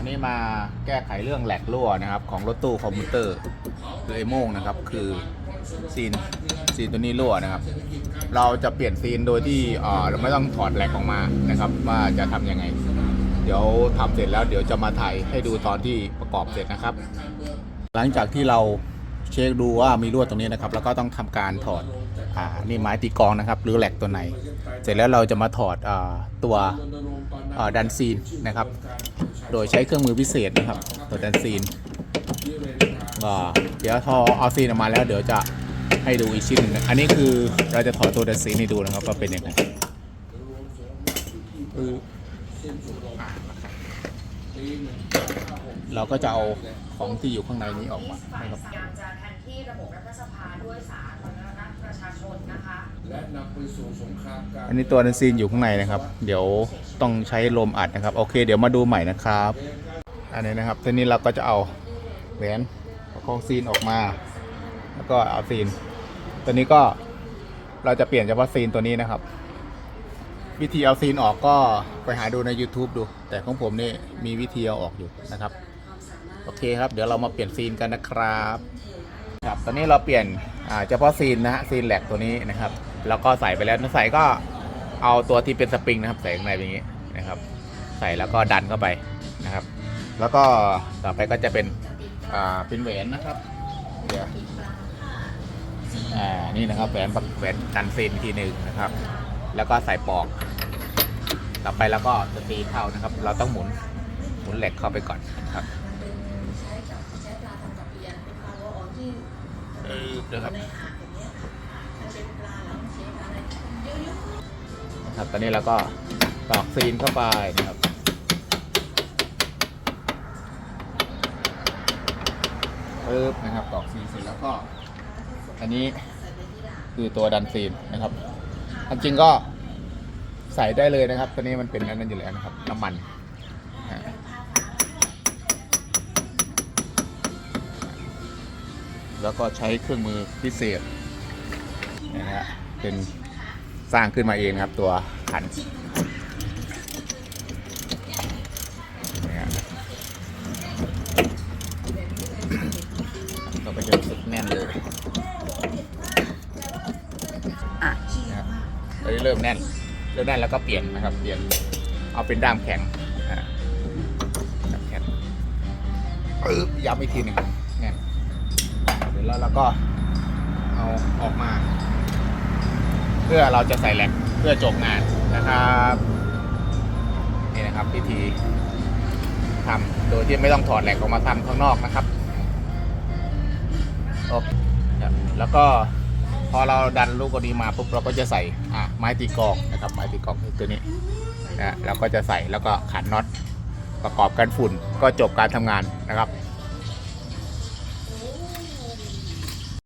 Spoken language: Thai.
อันนี้มาแก้ไขเรื่องแหลกรั่วนะครับ ของรถตู้คอมพิวเตอร์คือไอโม่งนะครับ คือซีนซีนตัวนี้รั่วนะครับ เราจะเปลี่ยนซีนโดยที่เออเราไม่ต้องถอดแหลกออกมานะครับ ว่าจะทำยังไง เดี๋ยวทำเสร็จแล้วเดี๋ยวจะมาถ่ายให้ดูตอนที่ประกอบเสร็จนะครับ หลังจากที่เรา เช็คดูว่ามีรั่วตรงนี้นะครับ แล้วก็ต้องทำการถอดอ่านี่ไม้ตีกองนะครับ หรือแหลกตัวไหน เสร็จแล้วเราจะมาถอดอาตัวอ่าดันซีนนะครับ โดยใช้เครื่องมือพิเศษนะครับ ตัวดันซีนก็เดี๋ยวพอเอาซีนออกมาแล้วเดี๋ยวจะให้ดูอีกชิ้นหนึ่งอันนี้คือเราจะถอดตัวดันซีนให้ดูนะครับว่าเป็นยังไง เราก็จะเอาของที่อยู่ข้างในนี้ออกมาฝ่ายนะครับการจะแทนที่ระบบรัฐสภาด้วยสาธารณรัฐประชาชนนะคะและนำไปสู่สงครามการอันนี้ตัวดันซีนอยู่ข้างในนะครับ เดี๋ยวต้องใช้ลมอัดนะครับ โอเค เดี๋ยวมาดูใหม่นะครับ อันนี้นะครับทีนี้เราก็จะเอาแหวนประคองซีนออกมา แล้วก็เอาซีน ตัวนี้ก็เราจะเปลี่ยนเฉพาะซีนตัวนี้นะครับ วิธีเอาซีนออกก็ไปหาดูใน YouTube ดู แต่ของผมนี่มีวิธีเอาออกอยู่นะครับ โอเคครับเดี๋ยวเรามาเปลี่ยนซีนกันนะครับครับ ตอนนี้เราเปลี่ยนเฉพาะซีนนะฮะซีนแหลกตัวนี้นะครับ แล้วก็ใส่ไปแล้วใส่ก็เอาตัวที่เป็นสปริงนะครับใส่ข้างในแบบนี้นะครับ ใส่แล้วก็ดันเข้าไปนะครับ แล้วก็ต่อไปก็จะเป็นอ่าเป็นแหวนนะครับเดี๋ยวอ่านี่นะครับแหวนแหวนดันซีนทีหนึ่งนะครับ แล้วก็ใส่ปอก ต่อไปแล้วก็จะตีเข้านะครับ เราต้องหมุนหมุนเหล็กเข้าไปก่อนนะครับเออเดี๋ยวครับนะครับตอนนี้เราก็ตอกซีนเข้าไปนะครับปึ๊บนะครับตอกซีนเสร็จแล้วก็ อันนี้คือตัวดันซีนนะครับอันจริงก็ ใส่ได้เลยนะครับ ตัวนี้มันเป็นอันนั้นอยู่แล้วนะครับ น้ำมันอ่าแล้วก็ใช้เครื่องมือพิเศษนะฮะเป็นสร้างขึ้นมาเองนะครับตัวขันนี่ฮะเราก็จะรู้สึกแน่นเลยนะครับตอนนี้เริ่มแน่น เริ่มแน่นแล้วก็เปลี่ยนนะครับ เปลี่ยนเอาเป็นด้ามแข็งด้ามแข็งปึ๊บย้ำอีกทีหนึ่งแน่นเดี๋ยวแล้วเราก็เอาออกมา เพื่อเราจะใส่แหลกเพื่อจบงานนะครับนี่นะครับวิธีทำโดยที่ไม่ต้องถอดแหลกออกมาทำข้างนอกนะครับโอเคแล้วก็ พอเราดันลูกกรณีมาปุ๊บเราก็จะใส่อะไม้ตีกองนะครับไม้ตีกองคือตัวนี้นะเราก็จะใส่แล้วก็ขันน็อตประกอบกันฝุ่นก็จบการทำงานนะครับ